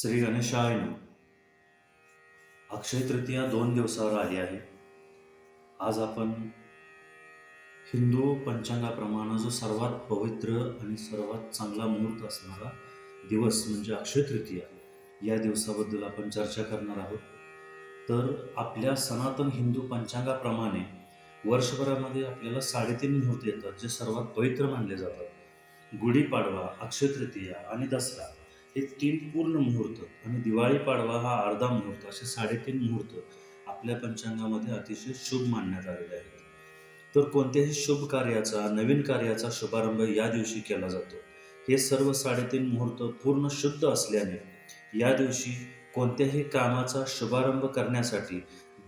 श्री गणेशाय अक्षय तृतीया दोन दिवसावर आली आहे. आज आपण हिंदू पंचांगाप्रमाणे जो सर्वात पवित्र आणि सर्वात चांगला मुहूर्त असणारा दिवस म्हणजे अक्षय तृतीया या दिवसाबद्दल आपण चर्चा करणार आहोत. तर आपल्या सनातन हिंदू पंचांगाप्रमाणे वर्षभरामध्ये आपल्याला साडेतीन मुहूर्त येतात जे सर्वात पवित्र मानले जातात. गुढीपाडवा अक्षय तृतीया आणि दसरा. हे तीन पूर्ण मुहूर्त आणि दिवाळी पाडवा हा अर्धा मुहूर्त असे साडेतीन मुहूर्त आपल्या पंचांगामध्ये अतिशय शुभ मानण्यात आलेले आहेत. तर कोणत्याही शुभ कार्याचा नवीन कार्याचा शुभारंभ या दिवशी केला जातो. हे सर्व साडेतीन मुहूर्त पूर्ण शुद्ध असल्याने या दिवशी कोणत्याही कामाचा शुभारंभ करण्यासाठी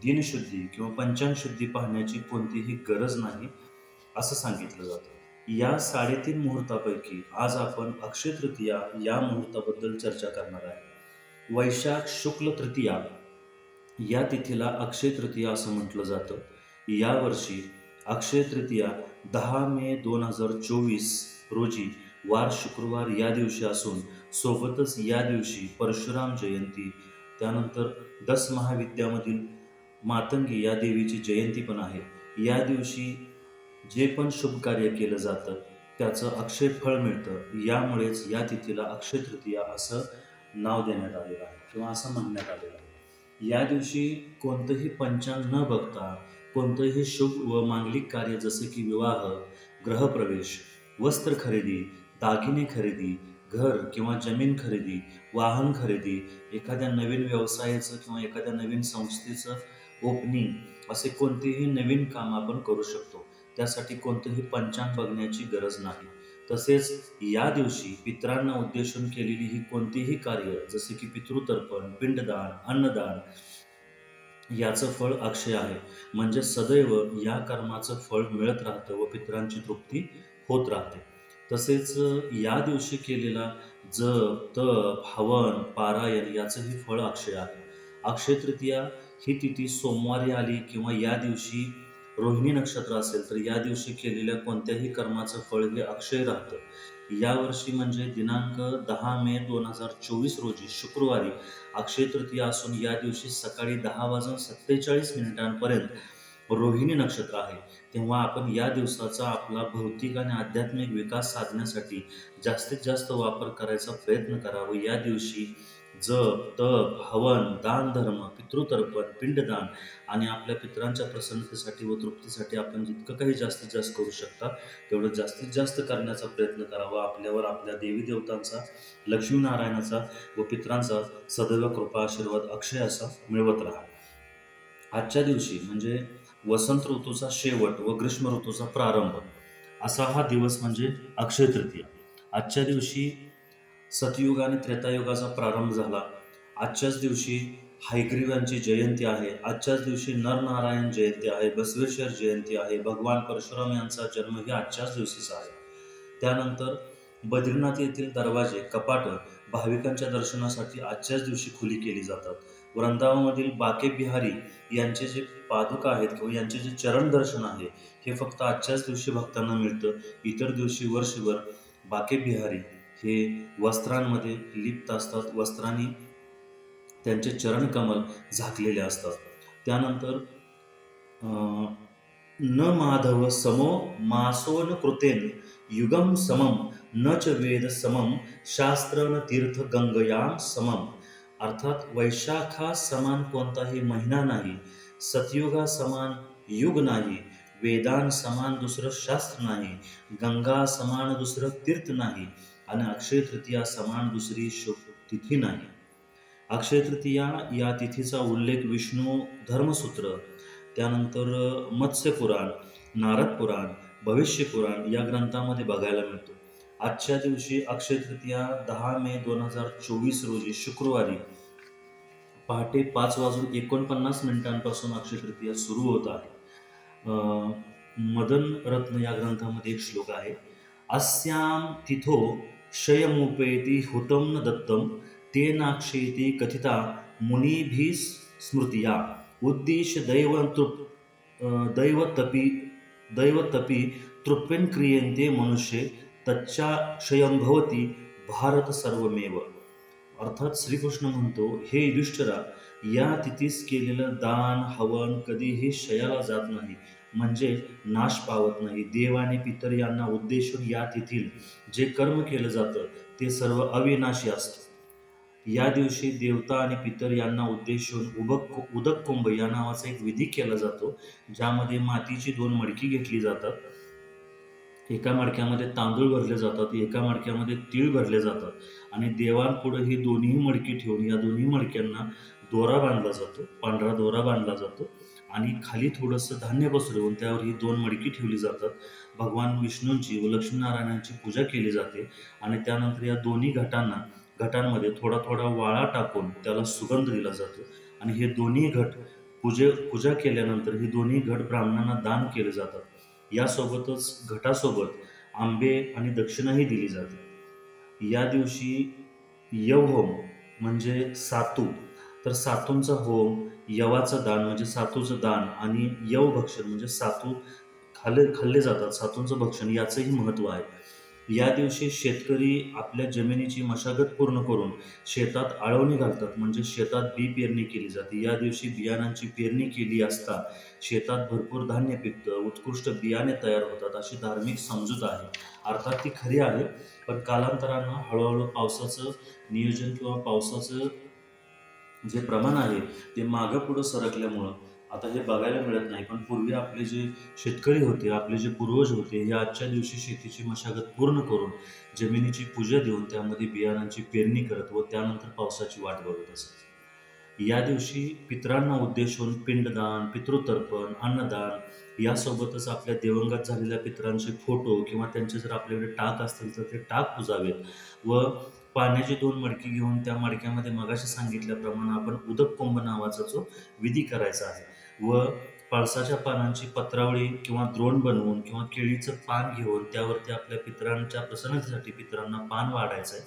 दिनशुद्धी किंवा पंचांगशुद्धी पाहण्याची कोणतीही गरज नाही असं सांगितलं जातं. या साडेतीन मुहूर्तापैकी आज आपण अक्षय तृतीया या मुहूर्ताबद्दल चर्चा करणार आहे. वैशाख शुक्ल तृतीया या तिथीला अक्षय तृतीया असं म्हटलं जातं. यावर्षी अक्षय तृतीया दहा मे दोन हजार चोवीस रोजी वार शुक्रवार या दिवशी असून सोबतच या दिवशी परशुराम जयंती त्यानंतर दस महाविद्यामधील मातंगी या देवीची जयंती पण आहे. या दिवशी जे पण शुभ कार्य केलं जातं त्याचं अक्षय फळ मिळतं. यामुळेच या तिथीला अक्षय तृतीया असं नाव देण्यात आलेलं आहे किंवा असं म्हणण्यात आलेलं आहे. या दिवशी कोणतंही पंचांग न बघता कोणतंही शुभ व मांगलिक कार्य जसे की विवाह ग्रहप्रवेश वस्त्र खरेदी दागिने खरेदी घर किंवा जमीन खरेदी वाहन खरेदी एखाद्या नवीन व्यवसायाचं किंवा एखाद्या नवीन संस्थेचं ओपनिंग असे कोणतेही नवीन काम आपण करू शकतो. त्यासाठी कोणतंही पंचांग बघण्याची गरज नाही. तसेच या दिवशी पित्रांना उद्देशून केलेली ही कोणतीही कार्य जसे की पितृतर्पण पिंडदान अन्नदान याचं फळ अक्षय आहे. म्हणजे सदैव या कर्माचं फळ मिळत राहतं व पित्रांची तृप्ती होत राहते. तसेच या दिवशी केलेला जप तप हवन पारायण याचंही फळ अक्षय आहे. अक्षय तृतीया ही तिथी सोमवारी आली किंवा या दिवशी रोहिणी नक्षत्र असेल तर या दिवशी केलेल्या कोणत्याही कर्माचं फळ हे अक्षय राहतं. यावर्षी म्हणजे दिनांक दहा मे दोन हजार चोवीस रोजी शुक्रवारी अक्षय तृतीया असून या दिवशी सकाळी दहा वाजून सत्तेचाळीस मिनिटांपर्यंत रोहिणी नक्षत्र आहे. तेव्हा आपण या दिवसाचा आपला भौतिक आणि आध्यात्मिक विकास साधण्यासाठी जास्तीत जास्त वापर करायचा प्रयत्न करावा. या दिवशी जप तप हवन दान धर्म पितृतर्पण पिंडदान आणि आपल्या पितरांच्या प्रसन्नतेसाठी व तृप्तीसाठी आपण जितकं काही जास्तीत जास्त करू शकता तेवढं जास्तीत जास्त करण्याचा प्रयत्न करावा. आपल्यावर आपल्या देवी देवतांचा लक्ष्मीनारायणाचा व पितरांचा सदैव कृपा आशीर्वाद अक्षय असा मिळवत राहा. आजच्या दिवशी म्हणजे वसंत ऋतूचा शेवट व ग्रीष्म ऋतूचा प्रारंभ असा हा दिवस म्हणजे अक्षय तृतीया. आजच्या दिवशी सतयुग आणि त्रेतायुगाचा प्रारंभ झाला. आजच्याच दिवशी हायग्रीवांची जयंती आहे. आजच्याच दिवशी नरनारायण जयंती आहे बसवेश्वर जयंती आहे भगवान परशुराम यांचा जन्म हे आजच्याच दिवशीचा आहे. त्यानंतर बद्रीनाथ येथील दरवाजे कपाट भाविकांच्या दर्शनासाठी आजच्याच दिवशी खुली केली जातात. वृंदावनमधील बाके बिहारी यांचे जे पादुका आहेत किंवा यांचे जे चरण दर्शन आहे हे फक्त आजच्याच दिवशी भक्तांना मिळतं. इतर दिवशी वर्षभर बाके बिहारी हे वस्त्रांमध्ये लिप्त असतात. वस्त्रांनी त्यांचे चरणकमल झाकलेले असतात. त्यानंतर न माधव समो मासोन कृतेन युगम समम न च वेद समम शास्त्र न तीर्थ गंगयाम समम. अर्थात वैशाखा समान कोणताही महिना नाही सतयुगा समान युग नाही वेदान समान दुसरं शास्त्र नाही गंगा समान दुसरं तीर्थ नाही आणि अक्षय तृतीया समान दुसरी शुभ तिथी नाही. अक्षय तृतीया या तिथीचा उल्लेख विष्णू धर्मसूत्र त्यानंतर मत्स्य पुराण नारद पुराण भविष्य पुराण या ग्रंथामध्ये बघायला मिळतो. आजच्या दिवशी अक्षय तृतीया दहा मे दोन हजार चोवीस रोजी शुक्रवारी पहाटे पाच वाजून एकोणपन्नास मिनिटांपासून अक्षय तृतीया सुरू होत आहे. अं, मदन रत्न या ग्रंथामध्ये एक श्लोक आहे अस्याम तिथो क्षयमुपेति हुतं न दत्तं तेनाक्षेति कथिता मुनिभिः स्मृतिया। उद्दिश्य दैव तृप दैवतपि दैवतपि तृप्यं क्रियन्ते मनुष्ये तच्चा क्षयं भवति भारत सर्वमेव अर्थात श्रीकृष्ण म्हणतो हे युधिष्ठिरा या तिथीस केलेलं दान हवन कधीही क्षयाला जात नाही. म्हणजे नाश पावत नाही. देव आणि पितर यांना उद्देशून या तिथील जे कर्म केलं जातं ते सर्व अविनाशी असतं. या दिवशी देवता आणि पितर यांना उद्देशून उभक उदक कुंभ या नावाचा एक विधी केला जातो ज्यामध्ये मातीची दोन मडकी घेतली जातात. एका मडक्यामध्ये तांदूळ भरले जातात एका मडक्यामध्ये तीळ भरले जातात आणि देवांपुढे ही दोन्ही मडकी ठेवून या दोन्ही मडक्यांना दोरा बांधला जातो पांढरा दोरा बांधला जातो. आणि खाली थोडंसं धान्य पसरवून त्यावर ही दोन मडकी ठेवली जातात. भगवान विष्णूंची व लक्ष्मीनारायणांची पूजा केली जाते आणि त्यानंतर या दोन्ही घटांना घटांमध्ये थोडा थोडा वाळा टाकून त्याला सुगंध दिला जातो. आणि हे दोन्ही घट पूजे पूजा केल्यानंतर हे दोन्ही घट ब्राह्मणांना दान केले जातात. यासोबतच घटासोबत आंबे आणि दक्षिणाही दिली जाते. या दिवशी यवहोम म्हणजे सातू तर सातूंचा होम यवाचं दान म्हणजे सातूचं दान आणि यव भक्षण म्हणजे सातू खाल्ले खाल्ले जातात सातूंचं भक्षण याचंही महत्त्व आहे. या दिवशी शेतकरी आपल्या जमिनीची मशागत पूर्ण करून शेतात आळवणी घालतात म्हणजे शेतात बी पेरणी केली जाते. या दिवशी बियाणांची पेरणी केली असता शेतात भरपूर धान्य पिकतं उत्कृष्ट बियाणे तयार होतात अशी धार्मिक समजूत आहे. अर्थात ती खरी आहे पण कालांतरानं हळूहळू पावसाचं नियोजन किंवा पावसाचं जे प्रमाण आहे ते मागं पुढं सरकल्यामुळं आता हे बघायला मिळत नाही. पण पूर्वी आपले जे शेतकरी होते आपले जे पूर्वज होते हे आजच्या दिवशी शेतीची मशागत पूर्ण करून जमिनीची पूजा देऊन त्यामध्ये बियाणांची पेरणी करत व त्यानंतर पावसाची वाट बघत असत. या दिवशी पितरांना उद्देशून पिंडदान पितृतर्पण अन्नदान यासोबतच आपल्या दिवंगत झालेल्या पितरांचे फोटो किंवा त्यांचे जर आपल्याकडे टाक असतील तर ते टाक पुजावेत व पाण्याची दोन मडकी घेऊन त्या मडक्यामध्ये मगाशी सांगितल्याप्रमाणे आपण उदक कुंभ नावाचा जो विधी करायचा आहे. व पळसाच्या पानांची पत्रावळी किंवा द्रोण बनवून किंवा केळीचं पान घेऊन त्यावरती आपल्या पितरांच्या प्रसन्नतेसाठी पितरांना पान वाढायचं आहे.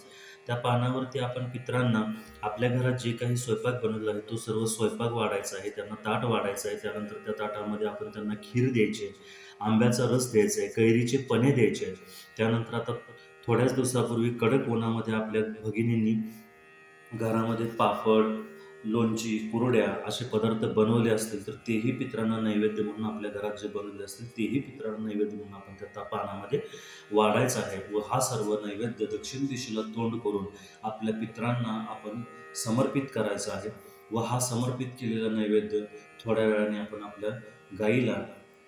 त्या पानावरती आपण पितरांना आपल्या घरात जे काही स्वयंपाक बनवला आहे तो सर्व स्वयंपाक वाढायचा आहे. त्यांना ताट वाढायचं आहे. त्यानंतर त्या ताटामध्ये आपण त्यांना खीर द्यायची आहे. आंब्याचा रस द्यायचा आहे. कैरीचे पने द्यायचे आहेत. त्यानंतर आता थोड्याच दिवसापूर्वी कडक उन्हामध्ये आपल्या भगिनींनी घरामध्ये पापड लोणची कुरड्या असे पदार्थ बनवले असतील तर तेही पित्रांना नैवेद्य म्हणून आपल्या घरात जे बनवले असतील तेही पित्रांना नैवेद्य म्हणून आपण त्या पानामध्ये वाढायचं आहे व हा सर्व नैवेद्य दक्षिण दिशेला तोंड करून आपल्या पित्रांना आपण समर्पित करायचा आहे व हा समर्पित केलेला नैवेद्य थोड्या वेळाने आपण आपल्या गाईला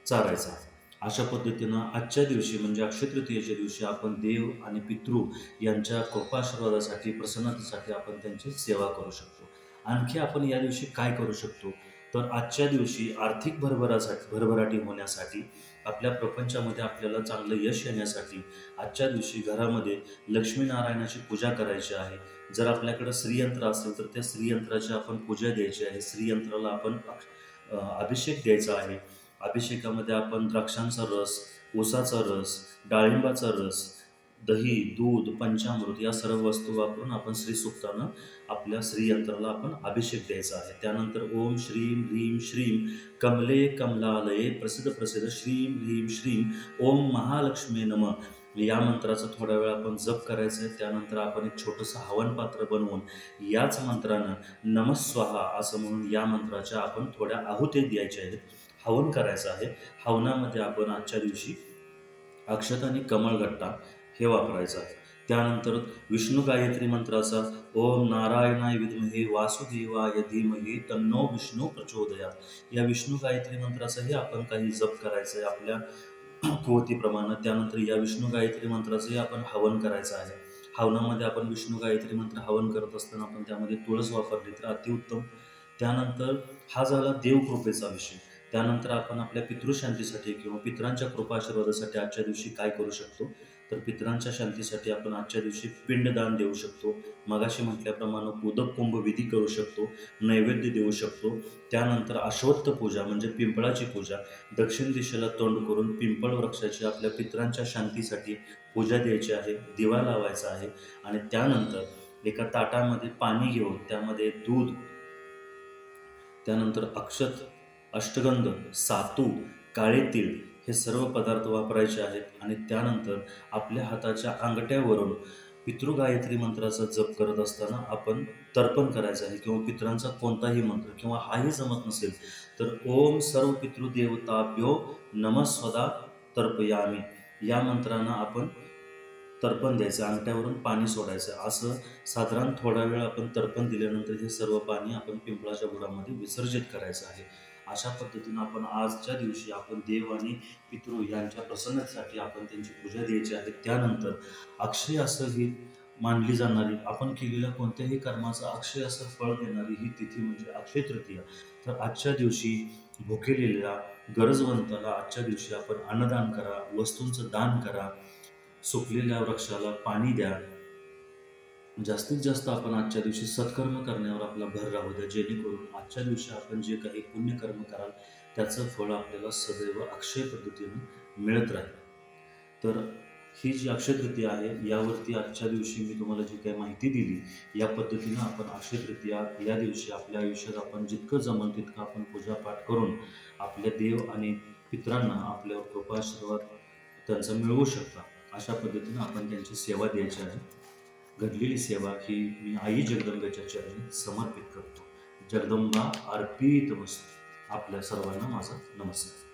चारायचा आहे. अशा पद्धतीनं आजच्या दिवशी म्हणजे अक्षय तृतीयेच्या दिवशी आपण देव आणि पितृ यांच्या कृपाशीर्वादासाठी प्रसन्नतेसाठी आपण त्यांची सेवा करू शकतो. आणखी आपण या दिवशी काय करू शकतो? तर आजच्या दिवशी आर्थिक भरभरासाठी भरभराटी होण्यासाठी आपल्या प्रपंचामध्ये आपल्याला चांगलं यश येण्यासाठी आजच्या दिवशी घरामध्ये लक्ष्मीनारायणाची पूजा करायची आहे. जर आपल्याकडं श्रीयंत्र असेल तर त्या श्रीयंत्राची आपण पूजा द्यायची आहे. श्रीयंत्राला आपण अभिषेक द्यायचा आहे. अभिषेकामध्ये आपण द्राक्षांचा रस ऊसाचा रस डाळिंबाचा रस दही दूध पंचामृत या सर्व वस्तू वापरून आपण श्री सुक्तानं आपल्या श्रीयंत्राला आपण अभिषेक द्यायचा आहे. त्यानंतर ओम श्रीम ह्रीम श्रीम कमले कमलालये प्रसिद्ध प्रसिद्ध श्रीम ह्रीम श्रीम ओम महालक्ष्मी नम. या मंत्राचा थोडा वेळ आपण जप करायचं आहे. त्यानंतर आपण एक छोटंसं हवन पात्र बनवून याच मंत्रानं नमस्वाहा असं म्हणून या मंत्राच्या आपण थोड्या आहुती द्यायच्या आहेत. हवन करायचं आहे. हवनामध्ये आपण आजच्या दिवशी अक्षत आणि कमळगट्टा हे वापरायचं आहे. त्यानंतर विष्णू गायत्री मंत्राचा ओम नारायणाय विद्महे वासुदेवाय धीमहे तन्नो विष्णू प्रचोदया या विष्णू गायत्री मंत्राचाही आपण काही जप करायचं आहे आपल्या कुवतीप्रमाणे त्यानंतर या विष्णू गायत्री मंत्राचंही आपण हवन करायचं आहे. हवनामध्ये आपण विष्णू गायत्री मंत्र हवन करत असताना आपण त्यामध्ये तुळस वापरली तर अतिउत्तम. त्यानंतर हा झाला देवकृपेचा विषय. त्यानंतर आपण आपल्या पितृशांतीसाठी किंवा पितरांच्या कृपाशीर्वादासाठी आजच्या दिवशी काय करू शकतो? तर पितरांच्या शांतीसाठी आपण आजच्या दिवशी पिंडदान देऊ शकतो. मगाशी म्हटल्याप्रमाणे उदक कुंभ विधी करू शकतो. नैवेद्य देऊ शकतो. त्यानंतर अश्वत्थ पूजा म्हणजे पिंपळाची पूजा. दक्षिण दिशेला तोंड करून पिंपळ वृक्षाची आपल्या पितरांच्या शांतीसाठी पूजा द्यायची आहे. दिवा लावायचा आहे. आणि त्यानंतर एका ताटामध्ये पाणी घेऊन त्यामध्ये दूध त्यानंतर अक्षत अष्टगंध सातू काळे तीळ हे सर्व पदार्थ वापरायचे आहेत आणि त्यानंतर आपल्या हाताच्या अंगठ्यावरून पितृ गायत्री मंत्राचा जप करत असताना आपण तर्पण करायचं आहे किंवा पितरांचा कोणताही मंत्र किंवा हाही जमत नसेल तर ओम सर्व पितृदेवताभ्यो नमस्वदा तर्पयामी. या मंत्रानं आपण तर्पण द्यायचं अंगठ्यावरून पाणी सोडायचं. असं साधारण थोडा वेळ आपण तर्पण दिल्यानंतर हे सर्व पाणी आपण पिंपळाच्या बुडामध्ये विसर्जित करायचं आहे. अशा पद्धतीनं आपण आजच्या दिवशी आपण देव आणि पितृ यांच्या प्रसन्नतेसाठी आपण त्यांची पूजा द्यायची आहे. त्यानंतर अक्षय असं ही मानली जाणारी आपण केलेल्या कोणत्याही कर्माचं अक्षय असं फळ देणारी ही तिथी म्हणजे अक्षय तृतीया. तर आजच्या दिवशी भुकेलेल्या गरजवंताला आजच्या दिवशी आपण अन्नदान करा वस्तूंचं दान करा सुकलेल्या वृक्षाला पाणी द्या जास्तीत जास्त आपण आजच्या दिवशी सत्कर्म करण्यावर आपला भर राहू द्या. जेणेकरून आजच्या दिवशी आपण जे काही पुण्यकर्म कराल त्याचं फळ आपल्याला सदैव अक्षय पद्धतीनं मिळत राहील. तर ही जी अक्षय तृतीया आहे यावरती आजच्या दिवशी मी तुम्हाला जी काही माहिती दिली या पद्धतीनं आपण अक्षय तृतीया या दिवशी आपल्या आयुष्यात आपण जितकं जमल तितकं आपण पूजापाठ करून आपल्या देव आणि पित्रांना आपल्यावर कृपाशीर्वाद त्यांचा मिळवू शकता. अशा पद्धतीनं आपण त्यांची सेवा द्यायची आहे. घडलेली सेवा ही मी आई जगदंबेच्या चरणी समर्पित करतो. जगदंबा अर्पित वस्तू. आपल्या सर्वांना माझा नमस्कार.